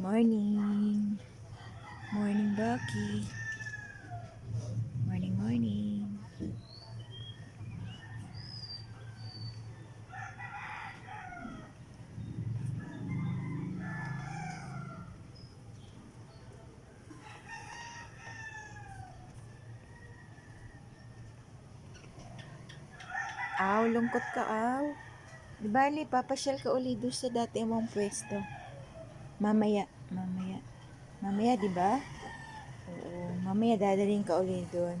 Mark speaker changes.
Speaker 1: Morning. Morning, Bucky. Morning, morning. Aw, lungkot ka, aw. Di bali, papasyal ka uli doon sa dati mong pwesto. Mamaya, mamaya. Mamaya, di ba? Oo, mamaya dadaling ka uli doon.